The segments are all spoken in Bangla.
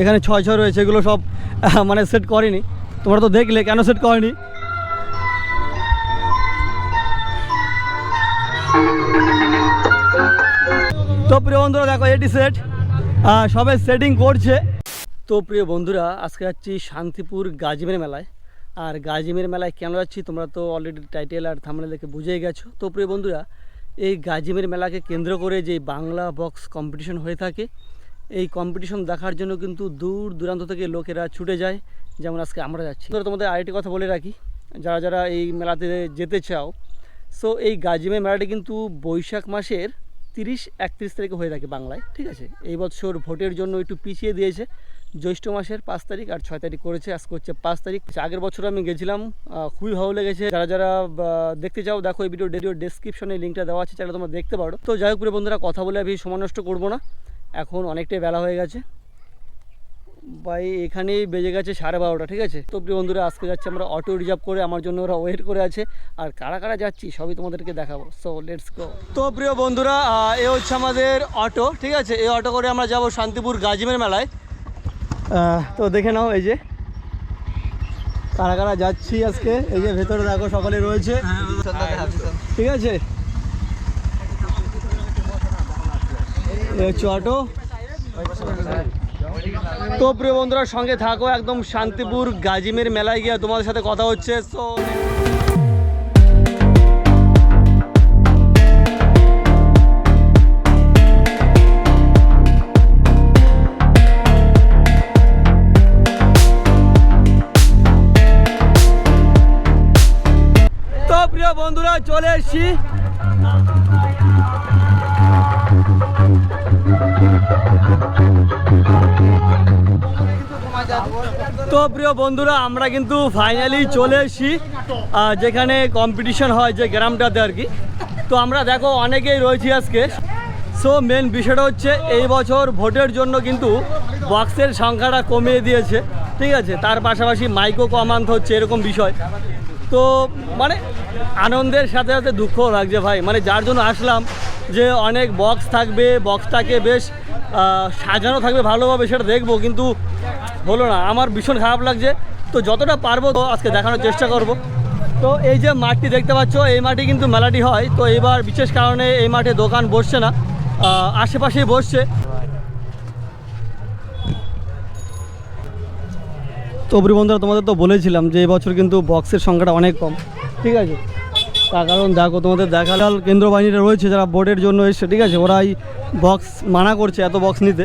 এখানে ছয় ছয় রয়েছে, এগুলো সব মানে সেট করেনি। তোমরা তো দেখলে, কেন সেট করেনি? তো প্রিয় বন্ধুরা, দেখো, এটি সেট সবে সেটিং করছে। তো প্রিয় বন্ধুরা, আজকে যাচ্ছি শান্তিপুর গাজিমের মেলায়। আর গাজিমের মেলায় কেন যাচ্ছি, তোমরা তো অলরেডি টাইটেল আর থামলে দেখে বুঝেই গেছো। তো প্রিয় বন্ধুরা, এই গাজিমের মেলাকে কেন্দ্র করে যে বাংলা বক্স কম্পিটিশন হয়ে থাকে এই কম্পিটিশন দেখার জন্য কিন্তু দূর দূরান্ত থেকে লোকেরা ছুটে যায়। যেমন আজকে আমরা যাচ্ছি। তো তোমাদের আরেকটি কথা বলে রাখি। যারা যারা এই মেলাতে যেতে চাও সো এই গাজিমে মেলাটি কিন্তু বৈশাখ মাসের তিরিশ একত্রিশ তারিখে হয়ে থাকে বাংলায়, ঠিক আছে? এই বছর ভোটের জন্য একটু পিছিয়ে দিয়েছে। জ্যৈষ্ঠ মাসের পাঁচ তারিখ আর ছয় তারিখ করেছে, আজকে হচ্ছে পাঁচ তারিখ। আগের বছর আমি গেছিলাম খুবই ভালো লেগেছে। যারা যারা দেখতে চাও, দেখো এই ভিডিও ভিডিও ডেসক্রিপশনে লিঙ্কটা দেওয়া আছে, চাইলে তোমরা দেখতে পারো। তো যাই হোক বন্ধুরা, কথা বলে আমি সময় নষ্ট করব না। এখন অনেকটাই বেলা হয়ে গেছে। ভাই এখানেই বেজে গেছে সাড়ে বারোটা ঠিক আছে? তো প্রিয় বন্ধুরা আজকে যাচ্ছি আমরা অটো রিজার্ভ করে আমার জন্য ওরা ওয়েট করে আছে। আর কারা কারা যাচ্ছি সবই তোমাদেরকে দেখাবো। সো লেটস গো তো প্রিয় বন্ধুরা এ হচ্ছে আমাদের অটো ঠিক আছে? এই অটো করে আমরা যাব শান্তিপুর গাজিমের মেলায়। তো দেখে নাও এই যে। কারা কারা যাচ্ছি আজকে? এই যে ভেতরে দেখো সকলে রয়েছে। ঠিক আছে এই হচ্ছে অটো? তো প্রিয় বন্ধুরা, সঙ্গে থাকো একদম শান্তিপুর গাজিমের মেলায় গিয়ে। তোমাদের সাথে কথা হচ্ছে সো তো প্রিয় বন্ধুরা, চলে এসছি। তো প্রিয় বন্ধুরা, আমরা কিন্তু ফাইনালি চলে এসেছি যেখানে কম্পিটিশন হয় যে গ্রামটাতে আর কি। তো আমরা দেখো, অনেকেই রয়েছি আজকে। সো মেন বিষয়টা হচ্ছে, এই বছর ভোটের জন্য কিন্তু বক্সের সংখ্যাটা কমিয়ে দিয়েছে, ঠিক আছে? তার পাশাপাশি মাইকও কম আনতে হচ্ছে, এরকম বিষয়। তো মানে আনন্দের সাথে সাথে দুঃখও লাগছে ভাই। মানে যার জন্য আসলাম যে অনেক বক্স থাকবে বক্সটাকে বেশ সাজানো থাকবে, ভালোভাবে সেটা দেখব, কিন্তু হলো না। আমার ভীষণ খারাপ লাগছে। তো যতটা পারব তো আজকে দেখানোর চেষ্টা করব। তো এই যে মাঠটি দেখতে পাচ্ছ, এই মাঠে কিন্তু মেলাটি হয়। তো এবার বিশেষ কারণে এই মাঠে দোকান বসছে না আশেপাশেই বসছে। তো বন্ধুরা, তোমাদের তো বলেছিলাম যে এবছর কিন্তু বক্সের সংখ্যাটা অনেক কম। ঠিক আছে? তার কারণ দেখো, তোমাদের দেখালাল কেন্দ্র বাহিনীটা রয়েছে যারা বোর্ডের জন্য এসছে, ঠিক আছে? ওরাই বক্স মানা করছে, এত বক্স নিতে।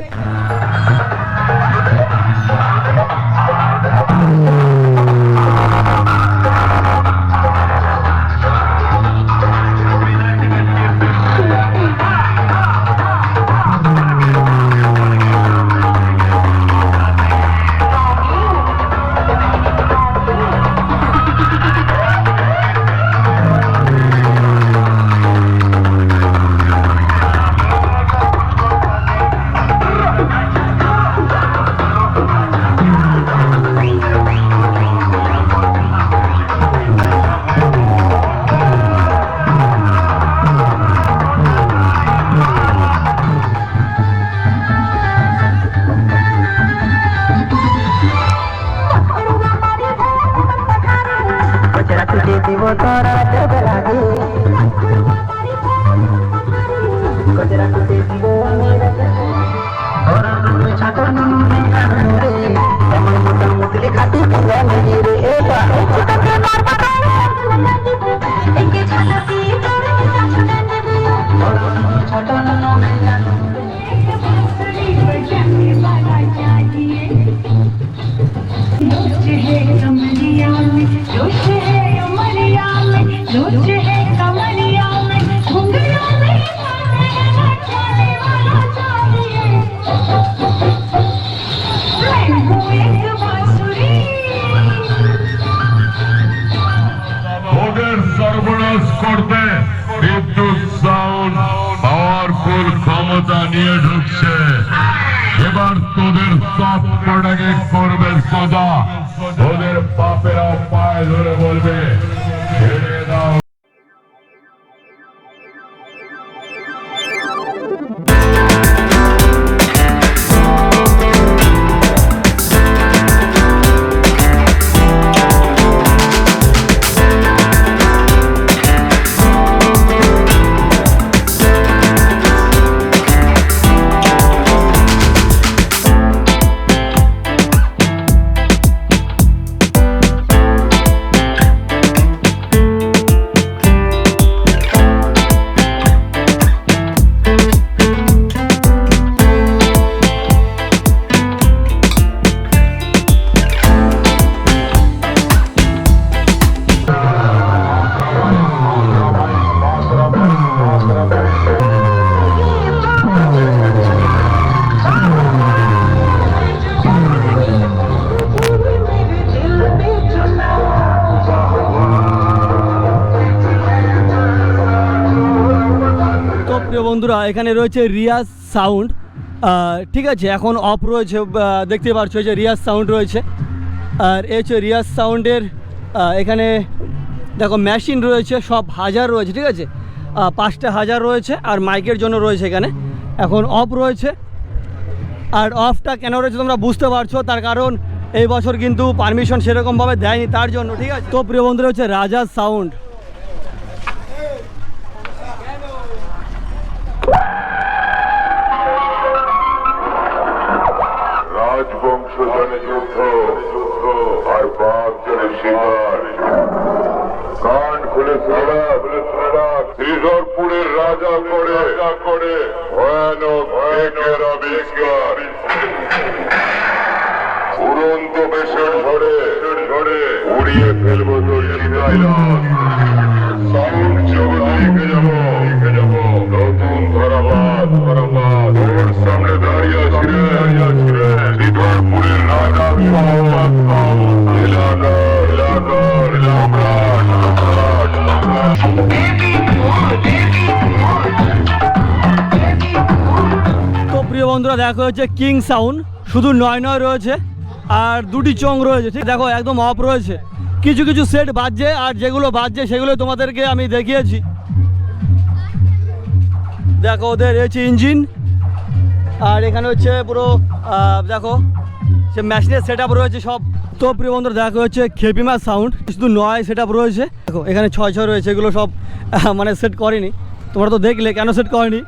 Luce, প্রিয় বন্ধুরা, এখানে রয়েছে রিয়াজ সাউন্ড। ঠিক আছে, এখন অফ রয়েছে দেখতে পাচ্ছ যে রিয়াজ সাউন্ড রয়েছে। আর এই হচ্ছে রিয়াজ সাউন্ডের এখানে দেখো, মেশিন রয়েছে, সব হাজার রয়েছে, ঠিক আছে? পাঁচটা হাজার রয়েছে, আর মাইকের জন্য রয়েছে এখানে। এখন অফ রয়েছে। আর অফটা কেন রয়েছে তোমরা বুঝতে পারছ, তার কারণ এই বছর কিন্তু পারমিশন সেরকমভাবে দেয়নি, তার জন্য, ঠিক আছে? তো প্রিয় বন্ধুরা হচ্ছে রাজা সাউন্ড। দেখো হচ্ছে কিং সাউন্ড শুধু নয় নয় রয়েছে, আর দুটি চং রয়েছে, ঠিক? দেখো, একদম অফ রয়েছে। কিছু কিছু সেট বাজছে, আর যেগুলো বাজছে, সেগুলো তোমাদেরকে আমি দেখিয়েছি। দেখো, ওদের হচ্ছে ইঞ্জিন আর এখানে হচ্ছে পুরো দেখো, সে মেশিনের সেট আপ রয়েছে সব। তো প্রিয় বন্ধুরা, দেখো হচ্ছে খেপিমা সাউন্ড শুধু নয় সেট আপ রয়েছে। দেখো, এখানে ছয় ছয় রয়েছে, এগুলো সব মানে সেট করেনি। তোমরা তো দেখলে, কেন সেট করেনি?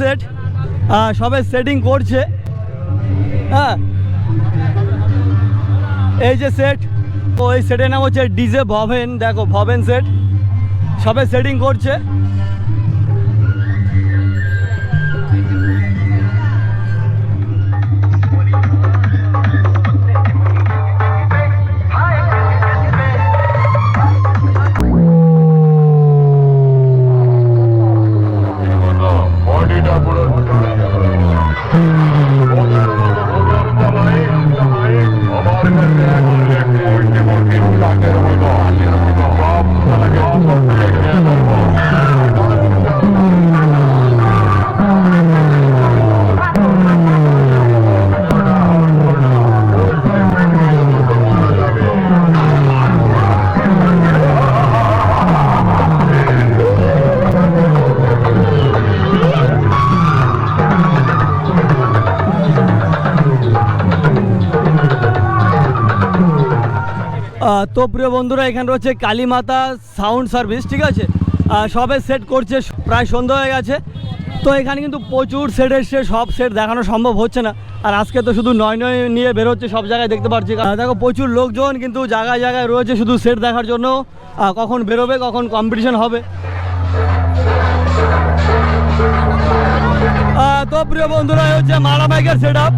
সেট। সবাই সেটিং করছে। হ্যাঁ। এই যে সেট ওই সেটের নাম হচ্ছে ডিজে ভবেন, দেখো ভবেন সেট সবাই সেটিং করছে। তো প্রিয় বন্ধুরা, এখানে রয়েছে কালীমাতা সাউন্ড সার্ভিস ঠিক আছে? সবে সেট করছে, প্রায় সন্ধ্যা হয়ে গেছে। তো এখানে কিন্তু প্রচুর সেট এসছে, সব সেট দেখানো সম্ভব হচ্ছে না। আর আজকে তো শুধু নয় নয় নিয়ে বেরোচ্ছে, সব জায়গায় দেখতে পাচ্ছি দেখো, প্রচুর লোকজন কিন্তু জায়গায় জায়গায় রয়েছে শুধু সেট দেখার জন্য। কখন বেরোবে, কখন কম্পিটিশন হবে। তো প্রিয় বন্ধুরা হচ্ছে মালা মাইকের সেট আপ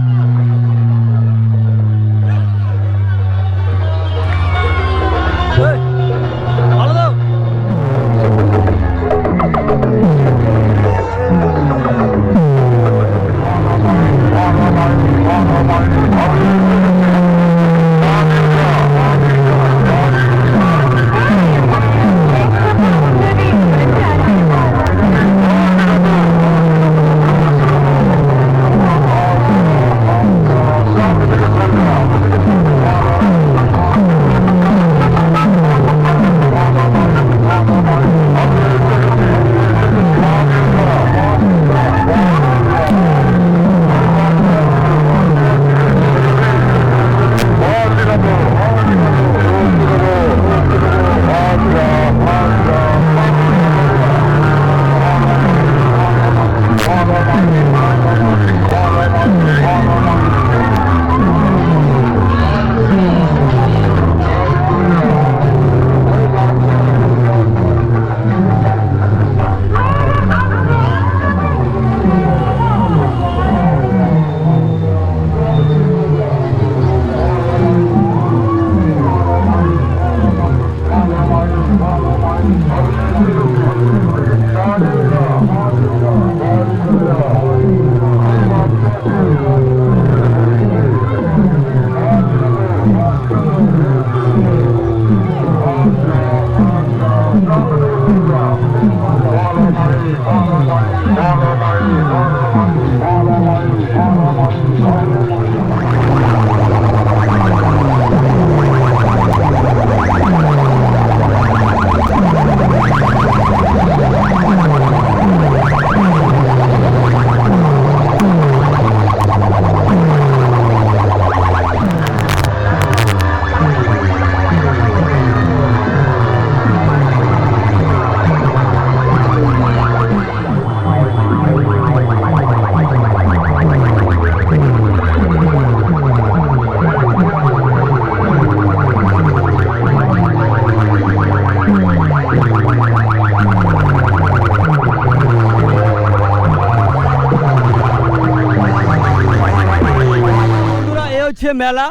হচ্ছে মেলা।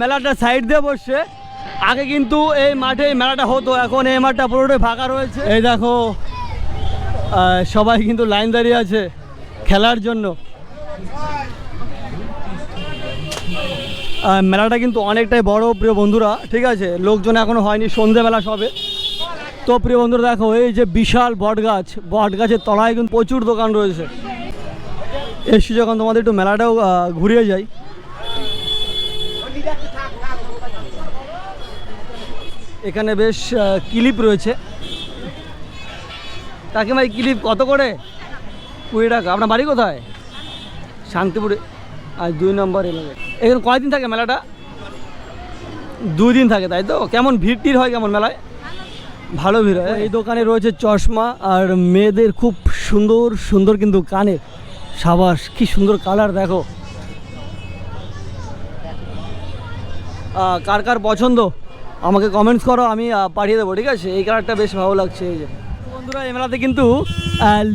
মেলাটা সাইড দিয়ে বসছে। আগে কিন্তু এই মাঠে মেলাটা হতো, এখন এই মাঠটা পুরোটাই ফাঁকা রয়েছে। এই দেখো সবাই কিন্তু লাইন দাঁড়িয়ে আছে খেলার জন্য। মেলাটা কিন্তু অনেকটাই বড়, প্রিয় বন্ধুরা, ঠিক আছে? লোকজন এখনও হয়নি সন্ধেবেলা সবে। তো প্রিয় বন্ধুরা, দেখো, এই যে বিশাল বট গাছ, বট গাছের তলায় কিন্তু প্রচুর দোকান রয়েছে। এসছি যখন তোমাদের একটু মেলাটাও ঘুরিয়ে যাই। এখানে বেশ ক্লিপ রয়েছে। কাকিমা এই ক্লিপ কত করে? কুড়ি টাকা। আপনার বাড়ি কোথায়? শান্তিপুরে। আর দুই নম্বর এলাকায় এখানে কয়দিন থাকে মেলাটা? দুই দিন থাকে, তাই তো? কেমন ভিড় টিড় হয় কেমন মেলায়? ভালো ভিড় হয়। এই দোকানে রয়েছে চশমা আর মেয়েদের খুব সুন্দর সুন্দর কিন্তু কানের সাবাস। কি সুন্দর কালার, দেখো। কার কার পছন্দ? আমাকে কমেন্টস করো আমি পাঠিয়ে দেবো ঠিক আছে? এই কালারটা বেশ ভালো লাগছে এই যে। বন্ধুরা এই মেলাতে কিন্তু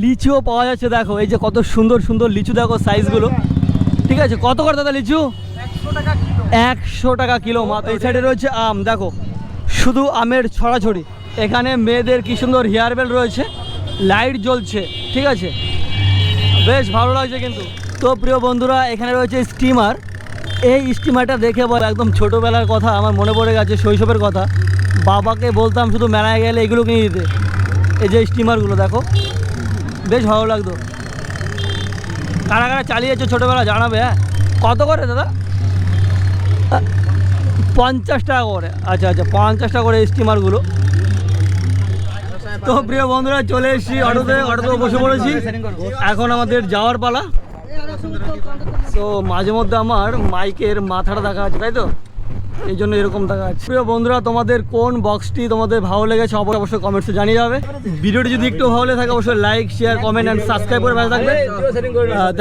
লিচুও পাওয়া যাচ্ছে দেখো এই যে কত সুন্দর সুন্দর লিচু দেখো সাইজগুলো ঠিক আছে? কত করে দাদা লিচু? একশো টাকা কিলো। মাত্র এই সাইডে রয়েছে আম দেখো। শুধু আমের ছড়াছড়ি। এখানে মেয়েদের কি সুন্দর হেয়ার বেল রয়েছে লাইট জ্বলছে ঠিক আছে? বেশ ভালো লাগছে কিন্তু। তো প্রিয় বন্ধুরা এখানে রয়েছে স্টিমার এই স্টিমারটা দেখে বল, একদম ছোটোবেলার কথা, আমার মনে পড়ে গেছে, শৈশবের কথা। বাবাকে বলতাম শুধু মেলায় গেলে এগুলো কিনে দিতে। এই যে স্টিমারগুলো, দেখো। বেশ ভালো লাগতো। কারা কারা চালিয়েছো ছোটোবেলা জানাবে হ্যাঁ? কত করে দাদা? পঞ্চাশ টাকা করে। আচ্ছা আচ্ছা পঞ্চাশ টাকা করে স্টিমারগুলো। তো প্রিয় বন্ধুরা, চলে এসেছি অটোতে অটোতে বসে পড়েছি। এখন আমাদের যাওয়ার পালা। তো মাঝে মধ্যে আমার মাইকের মাথাটা দেখা আছে তাই তো? এই জন্য এরকম দেখা আছে প্রিয় বন্ধুরা, তোমাদের কোন বক্সটি তোমাদের ভালো লেগেছে অবশ্যই অবশ্যই কমেন্টসে জানিয়ে যাবে। ভিডিওটি যদি একটু ভালো লেগে থাকে, অবশ্যই like share comment and subscribe করে ভালো থাকবে।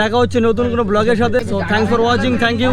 দেখা হচ্ছে নতুন কোনো ব্লগের সাথে। So thanks for watching thank you